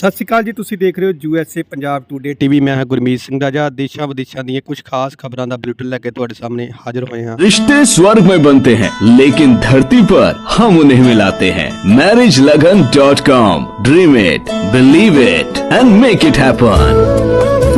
ਸਤਿ ਸ਼੍ਰੀ ਅਕਾਲ ਜੀ ਤੁਸੀਂ ਦੇਖ ਰਹੇ ਹੋ ਯੂਐਸਏ ਪੰਜਾਬ ਟੂਡੇ ਟੀਵੀ ਮੈਂ ਹਾਂ ਗੁਰਮੀਤ ਸਿੰਘ ਰਾਜਾ ਦੇਸ਼ਾਂ ਵਿਦੇਸ਼ਾਂ ਦੀਆਂ ਕੁਝ ਖਾਸ ਖਬਰਾਂ ਦਾ ਬੁਲੇਟਿਨ ਲੈ ਕੇ ਤੁਹਾਡੇ ਸਾਹਮਣੇ ਹਾਜ਼ਰ ਹੋਏ ਹਾਂ रिश्ते स्वर्ग में बनते हैं लेकिन धरती पर हम उन्हें मिलाते हैं marriage Lagan dot com dream it believe it and make it happen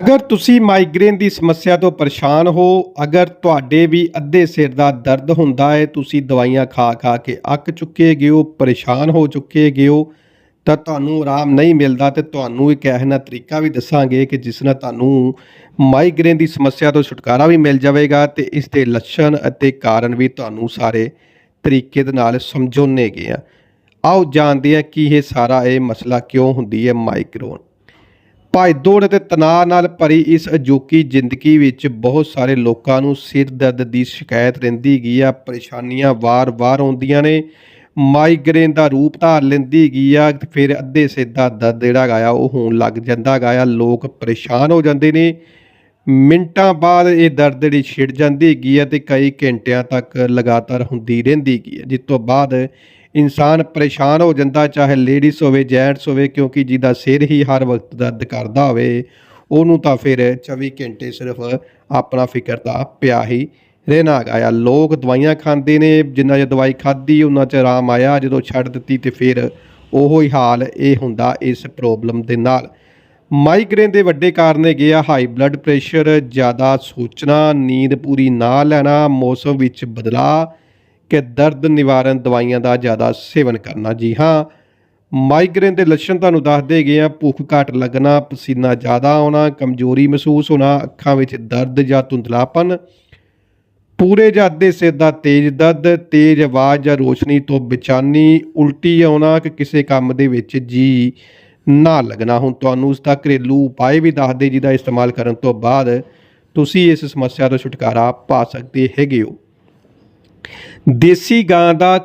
ਅਗਰ ਤੁਸੀਂ ਮਾਈਗ੍ਰੇਨ ਦੀ ਸਮੱਸਿਆ ਤੋਂ ਪਰੇਸ਼ਾਨ ਹੋ, ਅਗਰ ਤੁਹਾਡੇ ਵੀ ਅੱਧੇ ਸਿਰ ਦਾ ਦਰਦ ਹੁੰਦਾ ਹੈ, ਤੁਸੀਂ ਦਵਾਈਆਂ ਖਾ ਖਾ ਕੇ ਅੱਕ ਚੁੱਕੇ ਗਏ ਹੋ ਪਰੇਸ਼ਾਨ ਹੋ ਚੁੱਕੇ ਗਏ ਹੋ ਤਾਂ ਤੁਹਾਨੂੰ ਆਰਾਮ ਨਹੀਂ ਮਿਲਦਾ ਤੇ ਤੁਹਾਨੂੰ ਇੱਕ ਇਹੋ ਜਿਹਾ ਤਰੀਕਾ ਵੀ ਦੱਸਾਂਗੇ ਕਿ ਜਿਸ ਨਾਲ ਤੁਹਾਨੂੰ ਮਾਈਗ੍ਰੇਨ ਦੀ ਸਮੱਸਿਆ ਤੋਂ ਛੁਟਕਾਰਾ ਵੀ ਮਿਲ ਜਾਵੇਗਾ ਤੇ ਇਸ ਦੇ ਲੱਛਣ ਅਤੇ ਕਾਰਨ ਵੀ ਤੁਹਾਨੂੰ ਸਾਰੇ ਤਰੀਕੇ ਦੇ ਨਾਲ ਸਮਝਾਉਣੇ ਗਏ ਆ। ਆਓ ਜਾਣਦੇ ਹਾਂ ਕਿ ਇਹ ਸਾਰਾ ਇਹ ਮਸਲਾ ਕਿਉਂ ਹੁੰਦੀ ਹੈ ਮਾਈਗ੍ਰੇਨ। ਭਾਈ ਦੌੜ ਅਤੇ ਤਣਾਅ ਨਾਲ ਭਰੀ ਇਸ ਅਜੋਕੀ ਜ਼ਿੰਦਗੀ ਵਿੱਚ ਬਹੁਤ ਸਾਰੇ ਲੋਕਾਂ ਨੂੰ ਸਿਰ ਦਰਦ ਦੀ ਸ਼ਿਕਾਇਤ ਰਹਿੰਦੀ ਗਈ ਆ, ਪਰੇਸ਼ਾਨੀਆਂ ਵਾਰ-ਵਾਰ ਆਉਂਦੀਆਂ ਨੇ। ਮਾਈਗ੍ਰੇਨ ਦਾ ਰੂਪ ਧਾਰ ਲੈਂਦੀ ਗਈ ਆ, ਫਿਰ ਅੱਧੇ ਸਿੱਧਾ ਦਰਦ ਜਿਹੜਾ ਗਾ ਆ, ਉਹ ਹੋਣ ਲੱਗ ਜਾਂਦਾ ਗਾ ਆ। ਲੋਕ ਪਰੇਸ਼ਾਨ ਹੋ ਜਾਂਦੇ ਨੇ। ਮਿੰਟਾਂ ਬਾਅਦ ਇਹ ਦਰਦ ਜਿਹੜੀ ਛਿੜ ਜਾਂਦੀ ਹੈਗੀ ਆ ਤੇ ਕਈ ਘੰਟਿਆਂ ਤੱਕ ਲਗਾਤਾਰ ਹੁੰਦੀ ਰਹਿੰਦੀ ਹੈਗੀ ਆ। ਜਿਸ ਤੋਂ ਬਾਅਦ ਇਨਸਾਨ ਪਰੇਸ਼ਾਨ ਹੋ ਜਾਂਦਾ, ਚਾਹੇ ਲੇਡੀਜ਼ ਹੋਵੇ, ਜੈਂਟਸ ਹੋਵੇ, ਕਿਉਂਕਿ ਜਿਹਦਾ ਸਿਰ ਹੀ ਹਰ ਵਕਤ ਦਰਦ ਕਰਦਾ ਹੋਵੇ, ਉਹਨੂੰ ਤਾਂ ਫਿਰ 24 ਘੰਟੇ ਸਿਰਫ ਆਪਣਾ ਫਿਕਰ ਤਾਂ ਪਿਆ ਹੀ ਰਹਿਣਾ ਹੈਗਾ ਆ। ਲੋਕ ਦਵਾਈਆਂ ਖਾਂਦੇ ਨੇ, ਜਿੰਨਾ ਜੇ ਦਵਾਈ ਖਾਧੀ, ਉਹਨਾਂ ਚ ਆਰਾਮ ਆਇਆ, ਜਦੋਂ ਛੱਡ ਦਿੱਤੀ ਤੇ ਫਿਰ ਉਹੋ ਹੀ ਹਾਲ ਇਹ ਹੁੰਦਾ ਇਸ ਪ੍ਰੋਬਲਮ ਦੇ ਨਾਲ। ਮਾਈਗ੍ਰੇਨ ਦੇ ਵੱਡੇ ਕਾਰਨ ਹੈਗੇ ਆ ਹਾਈ ਬਲੱਡ ਪ੍ਰੈਸ਼ਰ ਜ਼ਿਆਦਾ ਸੋਚਣਾ, ਨੀਂਦ ਪੂਰੀ ਨਾ ਲੈਣਾ, ਮੌਸਮ ਵਿੱਚ ਬਦਲਾਅ ਕਿ ਦਰਦ ਨਿਵਾਰਨ ਦਵਾਈਆਂ ਦਾ ਜ਼ਿਆਦਾ ਸੇਵਨ ਕਰਨਾ। ਜੀ ਹਾਂ, ਮਾਈਗ੍ਰੇਨ ਦੇ ਲੱਛਣ ਤੁਹਾਨੂੰ ਦੱਸਦੇ ਗਏ ਆ, ਭੁੱਖ ਘੱਟ ਲੱਗਣਾ, ਪਸੀਨਾ ਜ਼ਿਆਦਾ ਆਉਣਾ, ਕਮਜ਼ੋਰੀ ਮਹਿਸੂਸ ਹੋਣਾ, ਅੱਖਾਂ ਵਿੱਚ ਦਰਦ ਜਾਂ ਧੁੰਦਲਾਪਨ ਪੂਰੇ ਜਾਂ ਅੱਧੇ ਸਿਰ ਦਾ ਤੇਜ਼ ਦਰਦ, ਤੇਜ਼ ਆਵਾਜ਼ ਜਾਂ ਰੋਸ਼ਨੀ ਤੋਂ ਬੇਚੈਨੀ, ਉਲਟੀ ਆਉਣਾ, ਕਿ ਕਿਸੇ ਕੰਮ ਦੇ ਵਿੱਚ ਜੀ ਨਾ ਲੱਗਣਾ। ਹੁਣ ਤੁਹਾਨੂੰ ਉਸ ਦਾ ਘਰੇਲੂ ਉਪਾਅ ਵੀ ਦੱਸਦੇ ਜਿਹਦਾ ਇਸਤੇਮਾਲ ਕਰਨ ਤੋਂ ਬਾਅਦ ਤੁਸੀਂ ਇਸ ਸਮੱਸਿਆ ਤੋਂ ਛੁਟਕਾਰਾ ਪਾ ਸਕਦੇ ਹੈਗੇ ਹੋ। ਦੇਸੀ ਗਾਂ ਦਾ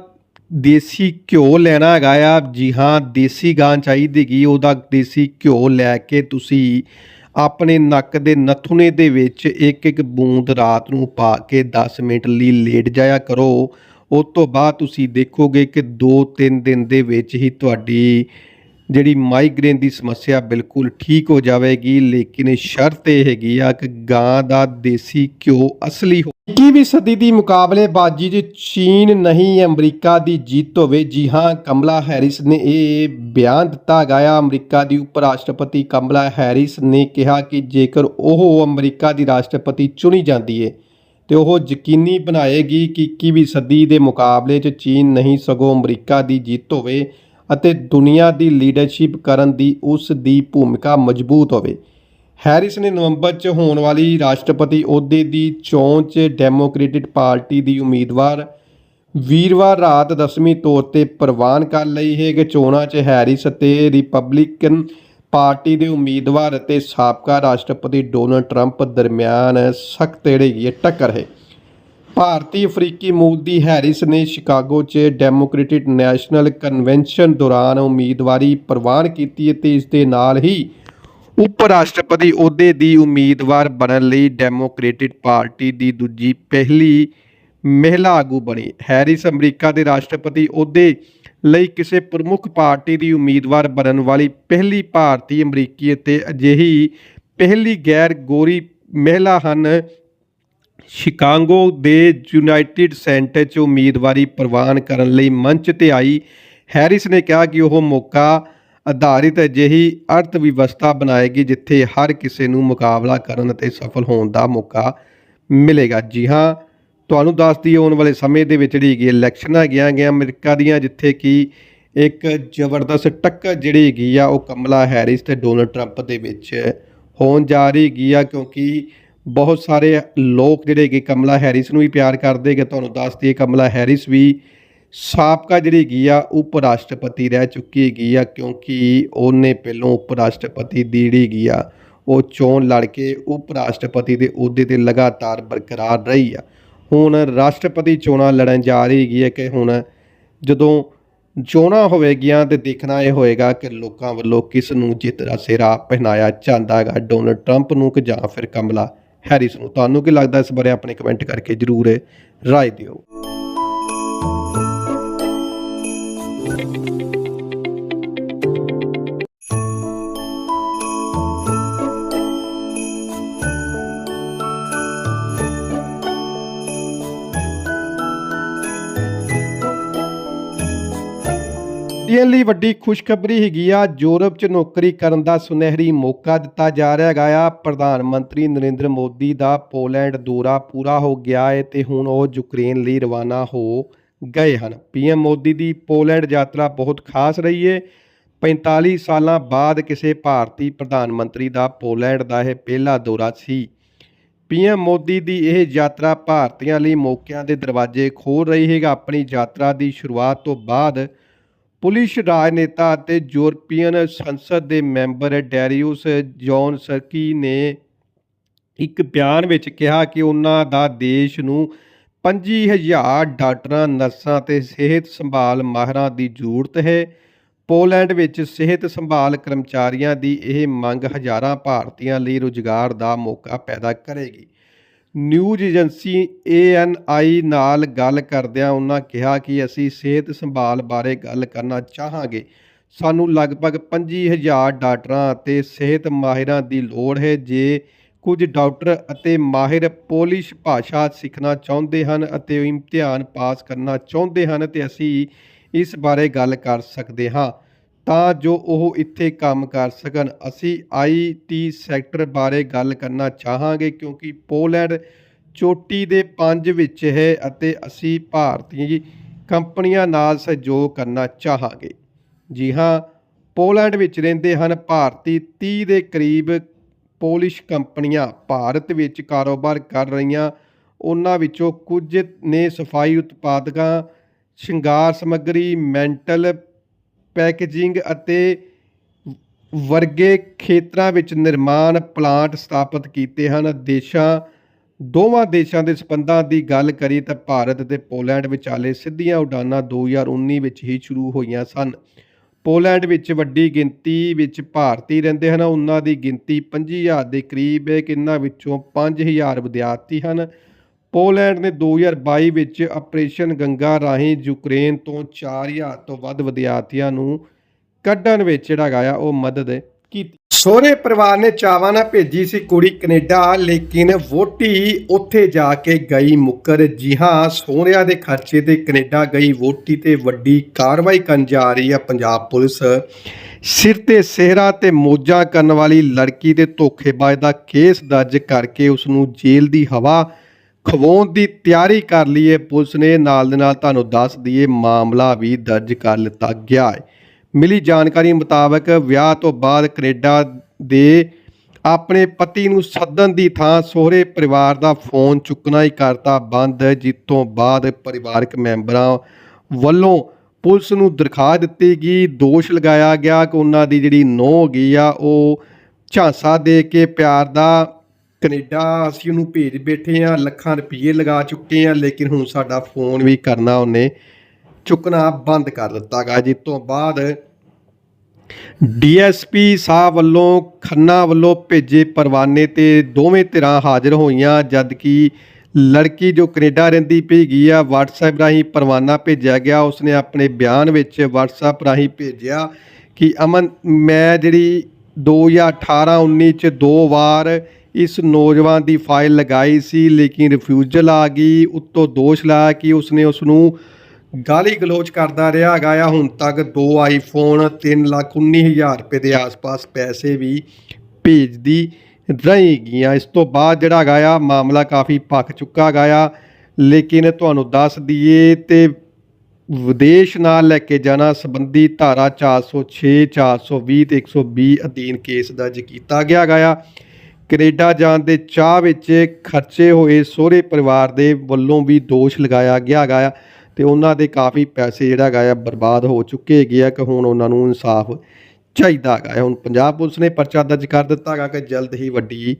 ਦੇਸੀ ਘਿਓ ਲੈਣਾ ਹੈਗਾ ਆ। ਜੀ ਹਾਂ, ਦੇਸੀ ਗਾਂ ਚਾਹੀਦੀ ਉਹਦਾ ਦੇਸੀ ਘਿਓ ਲੈ ਕੇ ਤੁਸੀਂ ਆਪਣੇ ਨੱਕ ਦੇ ਨਥੁਨੇ ਦੇ ਵਿੱਚ ਇੱਕ ਇੱਕ ਬੂੰਦ ਰਾਤ ਨੂੰ ਪਾ ਕੇ 10 ਮਿੰਟ ਲਈ ਲੇਟ ਜਾਇਆ ਕਰੋ। ਉਸ ਤੋਂ ਬਾਅਦ ਤੁਸੀਂ ਦੇਖੋਗੇ ਕਿ 2-3 ਦਿਨ ਦੇ ਵਿੱਚ ਹੀ ਤੁਹਾਡੀ ਜਿਹੜੀ ਮਾਈਗ੍ਰੇਨ ਦੀ ਸਮੱਸਿਆ ਬਿਲਕੁਲ ਠੀਕ ਹੋ ਜਾਵੇਗੀ, ਲੇਕਿਨ ਸ਼ਰਤ ਇਹ ਹੈਗੀ ਆ ਕਿ ਗਾਂ ਦਾ ਦੇਸੀ ਘਿਓ ਅਸਲੀ ਹੋ 21ਵੀਂ ਸਦੀ ਦੀ ਮੁਕਾਬਲੇਬਾਜ਼ੀ 'ਚ ਚੀਨ ਨਹੀਂ, ਅਮਰੀਕਾ ਦੀ ਜਿੱਤ ਹੋਵੇ। ਜੀ ਹਾਂ, ਕਮਲਾ ਹੈਰਿਸ ਨੇ ਇਹ ਬਿਆਨ ਦਿੱਤਾ ਗਿਆ। ਅਮਰੀਕਾ ਦੀ ਉਪ ਰਾਸ਼ਟਰਪਤੀ ਕਮਲਾ ਹੈਰਿਸ ਨੇ ਕਿਹਾ ਕਿ ਜੇਕਰ ਉਹ ਅਮਰੀਕਾ ਦੀ ਰਾਸ਼ਟਰਪਤੀ ਚੁਣੀ ਜਾਂਦੀ ਹੈ ਤੇ ਉਹ ਯਕੀਨੀ ਬਣਾਏਗੀ ਕਿ 21ਵੀਂ ਸਦੀ ਦੇ ਮੁਕਾਬਲੇ 'ਚ ਚੀਨ ਨਹੀਂ, ਸਗੋਂ ਅਮਰੀਕਾ ਦੀ ਜਿੱਤ ਹੋਵੇ। ਅਤੇ ਦੁਨੀਆ ਦੀ ਲੀਡਰਸ਼ਿਪ ਕਰਨ ਦੀ ਉਸ ਦੀ ਭੂਮਿਕਾ ਮਜ਼ਬੂਤ ਹੋਵੇ। ਹੈਰਿਸ ਨੇ ਨਵੰਬਰ 'ਚ ਹੋਣ ਵਾਲੀ ਰਾਸ਼ਟਰਪਤੀ ਅਹੁਦੇ ਦੀ ਚੋਣ 'ਚ ਡੈਮੋਕ੍ਰੈਟਿਕ ਪਾਰਟੀ ਦੀ ਉਮੀਦਵਾਰ ਵੀਰਵਾਰ ਰਾਤ ਦਸਵੀਂ ਤੌਰ ਤੇ ਪ੍ਰਵਾਨ ਕਰ ਲਈ ਹੈ ਕਿ ਚੋਣਾਂ 'ਚ ਹੈਰਿਸ ਅਤੇ ਰਿਪਬਲਿਕਨ ਪਾਰਟੀ ਦੇ ਉਮੀਦਵਾਰ ਅਤੇ ਸਾਬਕਾ ਰਾਸ਼ਟਰਪਤੀ ਡੋਨਲਡ ਟਰੰਪ ਦਰਮਿਆਨ ਸਖਤ ਜਿਹੜੀ ਟੱਕਰ ਹੈ। ਭਾਰਤੀ ਅਫਰੀਕੀ ਮੂਲ ਦੀ ਹੈਰਿਸ ਨੇ ਸ਼ਿਕਾਗੋ 'ਚ ਡੈਮੋਕ੍ਰੈਟਿਕ ਨੈਸ਼ਨਲ ਕਨਵੈਨਸ਼ਨ ਦੌਰਾਨ ਉਮੀਦਵਾਰੀ ਪ੍ਰਵਾਨ ਕੀਤੀ ਅਤੇ ਇਸ ਦੇ ਨਾਲ ਹੀ ਉਪ ਰਾਸ਼ਟਰਪਤੀ ਅਹੁਦੇ ਦੀ ਉਮੀਦਵਾਰ ਬਣਨ ਲਈ ਡੈਮੋਕ੍ਰੈਟਿਕ ਪਾਰਟੀ ਦੀ ਦੂਜੀ ਪਹਿਲੀ ਮਹਿਲਾ ਆਗੂ ਬਣੀ। ਹੈਰਿਸ ਅਮਰੀਕਾ ਦੇ ਰਾਸ਼ਟਰਪਤੀ ਅਹੁਦੇ ਲਈ ਕਿਸੇ ਪ੍ਰਮੁੱਖ ਪਾਰਟੀ ਦੀ ਉਮੀਦਵਾਰ ਬਣਨ ਵਾਲੀ ਪਹਿਲੀ ਭਾਰਤੀ ਅਮਰੀਕੀ ਅਤੇ ਅਜਿਹੀ ਪਹਿਲੀ ਗੈਰ ਗੋਰੀ ਮਹਿਲਾ ਹਨ ਸ਼ਿਕਾਗੋ ਦੇ ਯੂਨਾਈਟਿਡ ਸੈਂਟਰ 'ਚ ਉਮੀਦਵਾਰੀ ਪ੍ਰਵਾਨ ਕਰਨ ਲਈ ਮੰਚ ਤੇ ਆਈ ਹੈਰਿਸ ਨੇ ਕਿਹਾ ਕਿ ਉਹ ਮੌਕਾ ਆਧਾਰਿਤ ਅਜਿਹੀ ਅਰਥ ਵਿਵਸਥਾ ਬਣਾਏਗੀ ਜਿੱਥੇ ਹਰ ਕਿਸੇ ਨੂੰ ਮੁਕਾਬਲਾ ਕਰਨ ਅਤੇ ਸਫਲ ਹੋਣ ਦਾ ਮੌਕਾ ਮਿਲੇਗਾ। ਜੀ ਹਾਂ, ਤੁਹਾਨੂੰ ਦੱਸਦੀ ਆਉਣ ਵਾਲੇ ਸਮੇਂ ਦੇ ਵਿੱਚ ਜਿਹੜੀ ਹੈਗੀ ਇਲੈਕਸ਼ਨਾਂ ਹੈਗੀਆਂ ਗਿਆ ਅਮਰੀਕਾ ਦੀਆਂ, ਜਿੱਥੇ ਕਿ ਇੱਕ ਜ਼ਬਰਦਸਤ ਟੱਕਰ ਜਿਹੜੀ ਹੈਗੀ ਆ, ਉਹ ਕਮਲਾ ਹੈਰਿਸ ਤੇ ਡੋਨਲਡ ਟਰੰਪ ਦੇ ਵਿੱਚ ਹੋਣ ਜਾ ਰਹੀ ਹੈਗੀ ਆ, ਕਿਉਂਕਿ ਬਹੁਤ ਸਾਰੇ ਲੋਕ ਜਿਹੜੇ ਕਿ ਕਮਲਾ ਹੈਰਿਸ ਨੂੰ ਵੀ ਪਿਆਰ ਕਰਦੇ ਹੈਗੇ, ਤੁਹਾਨੂੰ ਦੱਸ ਦਈਏ ਕਮਲਾ ਹੈਰਿਸ ਵੀ ਸਾਬਕਾ ਜਿਹੜੀ ਹੈਗੀ ਆ ਉਪ ਰਾਸ਼ਟਰਪਤੀ ਰਹਿ ਚੁੱਕੀ ਹੈਗੀ ਆ, ਕਿਉਂਕਿ ਉਹਨੇ ਪਹਿਲੋਂ ਉਪ ਰਾਸ਼ਟਰਪਤੀ ਦੀ ਜਿਹੜੀ ਹੈਗੀ ਆ, ਉਹ ਚੋਣ ਲੜ ਕੇ ਉਪ ਰਾਸ਼ਟਰਪਤੀ ਦੇ ਅਹੁਦੇ ਤੇ ਲਗਾਤਾਰ ਬਰਕਰਾਰ ਰਹੀ ਆ। ਹੁਣ ਰਾਸ਼ਟਰਪਤੀ ਚੋਣਾਂ ਲੜਨ ਜਾ ਰਹੀ ਹੈਗੀ ਹੈ ਕਿ ਹੁਣ ਜਦੋਂ ਚੋਣਾਂ ਹੋਵੇਗੀਆਂ ਤੇ ਦੇਖਣਾ ਇਹ ਹੋਏਗਾ ਕਿ ਲੋਕਾਂ ਵੱਲੋਂ ਕਿਸ ਨੂੰ ਜਿੱਤ ਦਾ ਸਿਹਰਾ ਪਹਿਨਾਇਆ ਜਾਂਦਾ ਹੈਗਾ, ਡੋਨਲਡ ਟਰੰਪ ਨੂੰ ਕਿ ਜਾਂ ਫਿਰ ਕਮਲਾ। ਹੈਰਿਸ ਨੂੰ ਤੁਹਾਨੂੰ ਕੀ ਲੱਗਦਾ ਇਸ ਬਾਰੇ ਆਪਣੇ ਕਮੈਂਟ ਕਰਕੇ ਜਰੂਰ ਰਾਏ ਦਿਓ। ਇੰਡੀਅਨ ਲਈ ਵੱਡੀ ਖੁਸ਼ਖਬਰੀ ਹੈਗੀ ਆ। ਯੂਰਪ 'ਚ ਨੌਕਰੀ ਕਰਨ ਦਾ ਸੁਨਹਿਰੀ ਮੌਕਾ ਦਿੱਤਾ ਜਾ ਰਿਹਾ ਹੈਗਾ ਆ। ਪ੍ਰਧਾਨ ਮੰਤਰੀ ਨਰਿੰਦਰ ਮੋਦੀ ਦਾ ਪੋਲੈਂਡ ਦੌਰਾ ਪੂਰਾ ਹੋ ਗਿਆ ਹੈ ਤੇ ਹੁਣ ਉਹ ਯੂਕਰੇਨ ਲਈ ਰਵਾਨਾ ਹੋ ਗਏ ਹਨ। ਪੀਐਮ ਮੋਦੀ ਦੀ ਪੋਲੈਂਡ ਯਾਤਰਾ ਬਹੁਤ ਖਾਸ ਰਹੀ ਹੈ 45 ਸਾਲਾਂ ਬਾਅਦ ਕਿਸੇ ਭਾਰਤੀ ਪ੍ਰਧਾਨ ਮੰਤਰੀ ਦਾ ਪੋਲੈਂਡ ਦਾ ਇਹ ਪਹਿਲਾ ਦੌਰਾ ਸੀ। ਪੀਐਮ ਮੋਦੀ ਦੀ ਇਹ ਯਾਤਰਾ ਭਾਰਤੀਆਂ ਲਈ ਮੌਕਿਆਂ ਦੇ ਦਰਵਾਜ਼ੇ ਖੋਲ੍ਹ ਰਹੀ ਹੈਗਾ। ਆਪਣੀ ਯਾਤਰਾ ਦੀ ਸ਼ੁਰੂਆਤ ਤੋਂ ਬਾਅਦ ਪੁਲਿਸ ਰਾਜਨੇਤਾ ਅਤੇ ਯੂਰਪੀਅਨ ਸੰਸਦ ਦੇ ਮੈਂਬਰ ਡੈਰੀਉਸ ਜੌਨ ਸਰਕੀ ਨੇ ਇੱਕ ਬਿਆਨ ਵਿੱਚ ਕਿਹਾ ਕਿ ਉਹਨਾਂ ਦਾ ਦੇਸ਼ ਨੂੰ 25000 ਡਾਕਟਰਾਂ ਨਰਸਾਂ ਤੇ ਸਿਹਤ ਸੰਭਾਲ ਮਾਹਿਰਾਂ ਦੀ ਜ਼ਰੂਰਤ ਹੈ। ਪੋਲੈਂਡ ਵਿੱਚ ਸਿਹਤ ਸੰਭਾਲ ਕਰਮਚਾਰੀਆਂ ਦੀ ਇਹ ਮੰਗ ਹਜ਼ਾਰਾਂ ਭਾਰਤੀਆਂ ਲਈ ਰੁਜ਼ਗਾਰ ਦਾ ਮੌਕਾ ਪੈਦਾ ਕਰੇਗੀ। ਨਿਊਜ਼ ਏਜੰਸੀ ANI ਨਾਲ ਗੱਲ ਕਰਦਿਆਂ ਉਹਨਾਂ ਕਿਹਾ ਕਿ ਅਸੀਂ ਸਿਹਤ ਸੰਭਾਲ ਬਾਰੇ ਗੱਲ ਕਰਨਾ ਚਾਹਾਂਗੇ। ਸਾਨੂੰ ਲਗਭਗ 25000 ਡਾਕਟਰਾਂ ਅਤੇ ਸਿਹਤ ਮਾਹਿਰਾਂ ਦੀ ਲੋੜ ਹੈ। ਜੇ ਕੁਝ ਡਾਕਟਰ ਅਤੇ ਮਾਹਿਰ ਪੋਲਿਸ਼ ਭਾਸ਼ਾ ਸਿੱਖਣਾ ਚਾਹੁੰਦੇ ਹਨ ਅਤੇ ਇਮਤਿਹਾਨ ਪਾਸ ਕਰਨਾ ਚਾਹੁੰਦੇ ਹਨ, ਤੇ ਅਸੀਂ ਇਸ ਬਾਰੇ ਗੱਲ ਕਰ ਸਕਦੇ ਹਾਂ। ਤਾਂ ਜੋ ਉਹ ਇੱਥੇ ਕੰਮ ਕਰ ਸਕਣ। ਅਸੀਂ ਆਈਟੀ ਸੈਕਟਰ ਬਾਰੇ ਗੱਲ ਕਰਨਾ ਚਾਹਾਂਗੇ ਕਿਉਂਕਿ ਪੋਲੈਂਡ ਚੋਟੀ ਦੇ ਪੰਜ ਵਿੱਚ ਹੈ ਅਤੇ ਅਸੀਂ ਭਾਰਤੀ ਕੰਪਨੀਆਂ ਨਾਲ ਸਹਿਯੋਗ ਕਰਨਾ ਚਾਹਾਂਗੇ। ਜੀ ਹਾਂ, ਪੋਲੈਂਡ ਵਿੱਚ ਰਹਿੰਦੇ ਹਨ ਭਾਰਤੀ 30 ਦੇ ਕਰੀਬ ਪੋਲਿਸ਼ ਕੰਪਨੀਆਂ। ਭਾਰਤ ਵਿੱਚ ਕਾਰੋਬਾਰ ਕਰ ਰਹੀਆਂ ਉਹਨਾਂ ਵਿੱਚੋਂ ਕੁਝ ਨੇ ਸਫ਼ਾਈ ਉਤਪਾਦਕਾਂ, ਸ਼ਿੰਗਾਰ ਸਮੱਗਰੀ, ਮੈਂਟਲ ਪੈਕੇਜਿੰਗ ਅਤੇ ਵਰਗੇ ਖੇਤਰਾਂ ਵਿੱਚ ਨਿਰਮਾਣ ਪਲਾਂਟ ਸਥਾਪਿਤ ਕੀਤੇ ਹਨ। ਦੇਸ਼ਾਂ, ਦੋਵਾਂ ਦੇਸ਼ਾਂ ਦੇ ਸਬੰਧਾਂ ਦੀ ਗੱਲ ਕਰੀ ਤਾਂ ਭਾਰਤ ਅਤੇ ਪੋਲੈਂਡ ਵਿਚਾਲੇ ਸਿੱਧੀਆਂ ਉਡਾਨਾਂ 2019 ਵਿੱਚ ਹੀ ਸ਼ੁਰੂ ਹੋਈਆਂ ਸਨ। ਪੋਲੈਂਡ ਵਿੱਚ ਵੱਡੀ ਗਿਣਤੀ ਵਿੱਚ ਭਾਰਤੀ ਰਹਿੰਦੇ ਹਨ। ਉਹਨਾਂ ਦੀ ਗਿਣਤੀ 5000 ਦੇ ਕਰੀਬ ਹੈ। ਇਹਨਾਂ ਵਿੱਚੋਂ 5000 ਵਿਦਿਆਰਥੀ ਹਨ। ਪੋਲੈਂਡ ਨੇ 2022 ਵਿੱਚ ਆਪਰੇਸ਼ਨ ਗੰਗਾ ਰਾਹੀਂ ਯੂਕਰੇਨ ਤੋਂ 4000 ਤੋਂ ਵੱਧ ਵਿਦਿਆਰਥੀਆਂ ਨੂੰ ਕੱਢਣ ਵਿੱਚ ਜਿਹੜਾ ਹੈਗਾ ਆ, ਉਹ ਮਦਦ ਕੀਤੀ। ਸੋਹਰੇ ਪਰਿਵਾਰ ਨੇ ਚਾਵਾਂ ਨਾਲ ਭੇਜੀ ਸੀ ਕੁੜੀ ਕੈਨੇਡਾ, ਲੇਕਿਨ ਵੋਟੀ ਉੱਥੇ ਜਾ ਕੇ ਗਈ ਮੁੱਕਰ। ਜੀ ਹਾਂ, ਸੋਹਰਿਆਂ ਦੇ ਖਰਚੇ ਤੇ ਕੈਨੇਡਾ ਗਈ ਵੋਟੀ ਤੇ ਵੱਡੀ ਕਾਰਵਾਈ ਕਰਨ ਜਾ ਰਹੀ ਹੈ ਪੰਜਾਬ ਪੁਲਿਸ। ਸਿਰ ਤੇ ਸਿਹਰਾ ਤੇ ਮੋਜਾਂ ਕਰਨ ਵਾਲੀ ਲੜਕੀ ਦੇ ਧੋਖੇਬਾਜ਼ ਦਾ ਕੇਸ ਦਰਜ ਕਰਕੇ ਉਸ ਨੂੰ ਜੇਲ੍ਹ ਦੀ ਹਵਾ ਖਵਾਉਣ ਦੀ ਤਿਆਰੀ ਕਰ ਲਈ ਹੈ ਪੁਲਿਸ ਨੇ ਨਾਲ ਦੇ ਨਾਲ ਤੁਹਾਨੂੰ ਦੱਸ ਦਈਏ, ਮਾਮਲਾ ਵੀ ਦਰਜ ਕਰ ਲਿੱਤਾ ਗਿਆ ਹੈ। ਮਿਲੀ ਜਾਣਕਾਰੀ ਮੁਤਾਬਕ ਵਿਆਹ ਤੋਂ ਬਾਅਦ ਕੈਨੇਡਾ ਦੇ ਆਪਣੇ ਪਤੀ ਨੂੰ ਸੱਦਣ ਦੀ ਥਾਂ ਸਹੁਰੇ ਪਰਿਵਾਰ ਦਾ ਫੋਨ ਚੁੱਕਣਾ ਹੀ ਕਰਤਾ ਬੰਦ ਜਿਸ ਤੋਂ ਬਾਅਦ ਪਰਿਵਾਰਕ ਮੈਂਬਰਾਂ ਵੱਲੋਂ ਪੁਲਿਸ ਨੂੰ ਦਰਖਾਸਤ ਦਿੱਤੀ ਗਈ। ਦੋਸ਼ ਲਗਾਇਆ ਗਿਆ ਕਿ ਉਹਨਾਂ ਦੀ ਜਿਹੜੀ ਨੋਹ ਗਈ ਆ, ਉਹ ਝਾਂਸਾ ਦੇ ਕੇ ਪਿਆਰ ਦਾ ਕੈਨੇਡਾ ਅਸੀਂ ਉਹਨੂੰ ਭੇਜ ਬੈਠੇ ਆ ਲੱਖਾਂ ਰੁਪਏ ਲਗਾ ਚੁੱਕੇ ਆ ਲੇਕਿਨ ਹੁਣ ਸਾਡਾ ਫੋਨ ਵੀ ਕਰਨਾ ਉਹਨੇ ਚੁੱਕਣਾ ਬੰਦ ਕਰ ਦਿੱਤਾ ਗਾ। ਜਿਸ ਤੋਂ ਬਾਅਦ ਡੀਐਸਪੀ ਸਾਹਿਬ ਵੱਲੋਂ, ਖੰਨਾ ਵੱਲੋਂ ਭੇਜੇ ਪਰਵਾਨੇ ਤੇ ਦੋਵੇਂ ਧਿਰਾਂ ਹਾਜ਼ਰ ਹੋਈਆਂ ਜਦ ਕਿ ਲੜਕੀ ਜੋ ਕੈਨੇਡਾ ਰਹਿੰਦੀ ਪਈ ਗਈ ਆ, WhatsApp ਰਾਹੀਂ ਪਰਵਾਨਾ ਭੇਜਿਆ ਗਿਆ। ਉਸਨੇ ਆਪਣੇ ਬਿਆਨ ਵਿੱਚ WhatsApp ਰਾਹੀਂ ਭੇਜਿਆ ਕਿ ਅਮਨ, ਮੈਂ ਜਿਹੜੀ 2018-19 ਚ ਦੋ ਵਾਰ ਇਸ ਨੌਜਵਾਨ ਦੀ ਫਾਈਲ ਲਗਾਈ ਸੀ, ਲੇਕਿਨ ਰਿਫਿਊਜ਼ਲ ਆ ਗਈ। ਉੱਤੋਂ ਦੋਸ਼ ਲਾਇਆ ਕਿ ਉਸਨੇ ਉਸ ਨੂੰ ਗਾਲੀ ਗਲੋਚ ਕਰਦਾ ਰਿਹਾ ਹੈਗਾ ਆ। ਹੁਣ ਤੱਕ ਦੋ ਆਈਫੋਨ 319000 ਰੁਪਏ ਦੇ ਆਸ-ਪਾਸ ਪੈਸੇ ਵੀ ਭੇਜਦੀ ਰਹੀ ਗਈਆਂ। ਇਸ ਤੋਂ ਬਾਅਦ ਜਿਹੜਾ ਹੈਗਾ ਆ, ਮਾਮਲਾ ਕਾਫੀ ਪੱਕ ਚੁੱਕਾ ਹੈਗਾ ਆ। ਲੇਕਿਨ ਤੁਹਾਨੂੰ ਦੱਸ ਦਈਏ ਤੇ ਵਿਦੇਸ਼ ਨਾਲ ਲੈ ਕੇ ਜਾਣਾ ਸੰਬੰਧੀ ਧਾਰਾ 406 420 ਤੇ 120 ਅਧੀਨ ਕੇਸ ਦਰਜ ਕੀਤਾ ਗਿਆ ਹੈਗਾ ਆ। ਕੈਨੇਡਾ ਜਾਣ ਦੇ ਚਾਹ ਵਿੱਚ ਖਰਚੇ ਹੋਏ ਸਹੁਰੇ ਪਰਿਵਾਰ ਦੇ ਵੱਲੋਂ ਵੀ ਦੋਸ਼ ਲਗਾਇਆ ਗਿਆ ਹੈਗਾ ਆ ਤੇ ਉਹਨਾਂ ਦੇ ਕਾਫੀ ਪੈਸੇ ਜਿਹੜਾ ਹੈਗਾ ਆ ਬਰਬਾਦ ਹੋ ਚੁੱਕੇ ਹੈਗੇ ਆ ਕਿ ਹੁਣ ਉਹਨਾਂ ਨੂੰ ਇਨਸਾਫ ਚਾਹੀਦਾ ਹੈਗਾ ਹੁਣ ਪੰਜਾਬ ਪੁਲਿਸ ਨੇ ਪਰਚਾ ਦਰਜ ਕਰ ਦਿੱਤਾ ਹੈਗਾ ਕਿ ਜਲਦ ਹੀ ਵੱਡੀ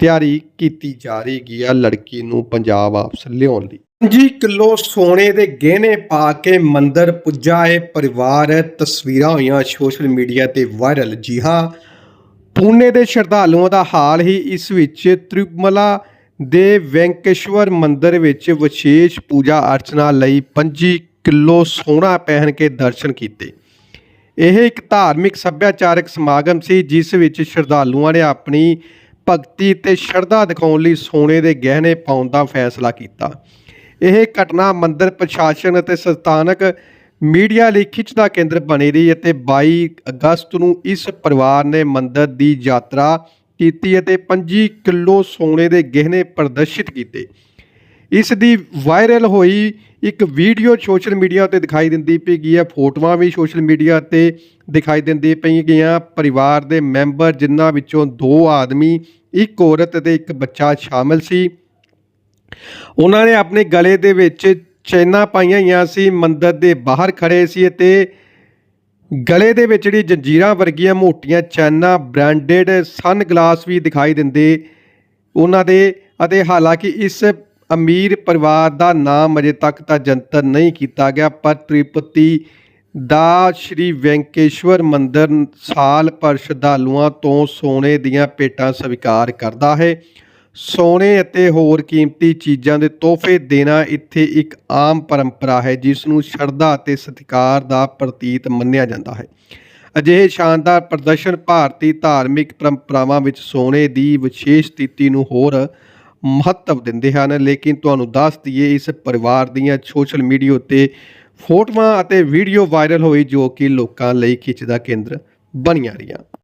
ਤਿਆਰੀ ਕੀਤੀ ਜਾ ਰਹੀ ਹੈਗੀ ਆ ਲੜਕੀ ਨੂੰ ਪੰਜਾਬ ਵਾਪਸ ਲਿਆਉਣ ਲਈ। ਜੀ ਕਿਲੋ ਸੋਨੇ ਦੇ ਗਹਿਣੇ ਪਾ ਕੇ ਮੰਦਰ ਪੁੱਜਾ ਇਹ ਪਰਿਵਾਰ ਤਸਵੀਰਾਂ ਹੋਈਆਂ ਸੋਸ਼ਲ ਮੀਡੀਆ ਤੇ ਵਾਇਰਲ। ਜੀ ਹਾਂ ਪੂਨੇ ਦੇ ਸ਼ਰਧਾਲੂਆਂ ਦਾ ਹਾਲ ਹੀ ਇਸ ਵਿੱਚ ਤ੍ਰਿਮਲਾ ਦੇ ਵੈਂਕੇਸ਼ਵਰ ਮੰਦਿਰ ਵਿੱਚ ਵਿਸ਼ੇਸ਼ ਪੂਜਾ ਅਰਚਨਾ ਲਈ 25 ਕਿਲੋ ਸੋਨਾ ਪਹਿਨ ਕੇ ਦਰਸ਼ਨ ਕੀਤੇ। ਇਹ ਇੱਕ ਧਾਰਮਿਕ ਸੱਭਿਆਚਾਰਕ ਸਮਾਗਮ ਸੀ, ਜਿਸ ਵਿੱਚ ਸ਼ਰਧਾਲੂਆਂ ਨੇ ਆਪਣੀ ਭਗਤੀ ਤੇ ਸ਼ਰਧਾ ਦਿਖਾਉਣ ਲਈ ਸੋਨੇ ਦੇ ਗਹਿਣੇ ਪਾਉਣ ਦਾ ਫੈਸਲਾ ਕੀਤਾ। ਇਹ ਘਟਨਾ ਮੰਦਿਰ ਪ੍ਰਸ਼ਾਸਨ ਅਤੇ ਸਥਾਨਕ ਮੀਡੀਆ ਲਈ ਖਿੱਚ ਦਾ ਕੇਂਦਰ ਬਣੀ ਰਹੀ ਅਤੇ 22 ਅਗਸਤ ਨੂੰ ਇਸ ਪਰਿਵਾਰ ਨੇ ਮੰਦਰ ਦੀ ਯਾਤਰਾ ਕੀਤੀ ਅਤੇ 25 ਕਿਲੋ ਸੋਨੇ ਦੇ ਗਹਿਣੇ ਪ੍ਰਦਰਸ਼ਿਤ ਕੀਤੇ। ਇਸ ਦੀ ਵਾਇਰਲ ਹੋਈ ਇੱਕ ਵੀਡੀਓ ਸੋਸ਼ਲ ਮੀਡੀਆ ਤੇ ਦਿਖਾਈ ਦਿੰਦੀ ਪਈ ਗਈ ਹੈ। ਫੋਟੋਆਂ ਵੀ ਸੋਸ਼ਲ ਮੀਡੀਆ ਤੇ ਦਿਖਾਈ ਦਿੰਦੀ ਪਈ ਗਈਆਂ। ਪਰਿਵਾਰ ਦੇ ਮੈਂਬਰ ਜਿਨ੍ਹਾਂ ਵਿੱਚੋਂ ਦੋ ਆਦਮੀ, ਇੱਕ ਔਰਤ ਅਤੇ ਇੱਕ ਬੱਚਾ ਸ਼ਾਮਲ ਸੀ। ਉਹਨਾਂ ਨੇ ਆਪਣੇ ਗਲੇ ਦੇ ਵਿੱਚ ਚੈਨਾਂ ਪਾਈਆਂ ਹੋਈਆਂ ਸੀ, ਮੰਦਰ ਦੇ ਬਾਹਰ ਖੜੇ ਸੀ ਅਤੇ ਗਲੇ ਦੇ ਵਿੱਚ ਜਿਹੜੀ ਜੰਜੀਰਾਂ ਵਰਗੀਆਂ ਮੋਟੀਆਂ ਚੈਨਾਂ, ਬ੍ਰਾਂਡਡ ਸਨ ਗਲਾਸ ਵੀ ਦਿਖਾਈ ਦਿੰਦੇ ਉਹਨਾਂ ਦੇ ਅਤੇ ਹਾਲਾਂਕਿ ਇਸ ਅਮੀਰ ਪਰਿਵਾਰ ਦਾ ਨਾਮ ਅਜੇ ਤੱਕ ਤਾਂ ਜੰਤਰ ਨਹੀਂ ਕੀਤਾ ਗਿਆ, ਪਰ ਤ੍ਰਿਪਤੀ ਦਾ ਸ਼੍ਰੀ ਵੈਂਕੇਸ਼ਵਰ ਮੰਦਿਰ ਸਾਲ ਭਰ ਸ਼ਰਧਾਲੂਆਂ ਤੋਂ ਸੋਨੇ ਦੀਆਂ ਪੇਟਾਂ ਸਵੀਕਾਰ ਕਰਦਾ ਹੈ। ਸੋਨੇ ਅਤੇ ਹੋਰ ਕੀਮਤੀ ਚੀਜ਼ਾਂ ਦੇ ਤੋਹਫੇ ਦੇਣਾ ਇੱਥੇ ਇੱਕ ਆਮ ਪਰੰਪਰਾ ਹੈ, ਜਿਸ ਨੂੰ ਸ਼ਰਧਾ ਅਤੇ ਸਤਿਕਾਰ ਦਾ ਪ੍ਰਤੀਤ ਮੰਨਿਆ ਜਾਂਦਾ ਹੈ। ਅਜਿਹੇ ਸ਼ਾਨਦਾਰ ਪ੍ਰਦਰਸ਼ਨ ਭਾਰਤੀ ਧਾਰਮਿਕ ਪਰੰਪਰਾਵਾਂ ਵਿੱਚ ਸੋਨੇ ਦੀ ਵਿਸ਼ੇਸ਼ ਸਥਿਤੀ ਨੂੰ ਹੋਰ ਮਹੱਤਵ ਦਿੰਦੇ ਹਨ। ਲੇਕਿਨ ਤੁਹਾਨੂੰ ਦੱਸ ਦਈਏ, ਇਸ ਪਰਿਵਾਰ ਦੀਆਂ ਸੋਸ਼ਲ ਮੀਡੀਆ ਉੱਤੇ ਫੋਟੋਆਂ ਅਤੇ ਵੀਡੀਓ ਵਾਇਰਲ ਹੋਈ ਜੋ ਕਿ ਲੋਕਾਂ ਲਈ ਖਿੱਚ ਦਾ ਕੇਂਦਰ ਬਣੀਆਂ ਰਹੀਆਂ।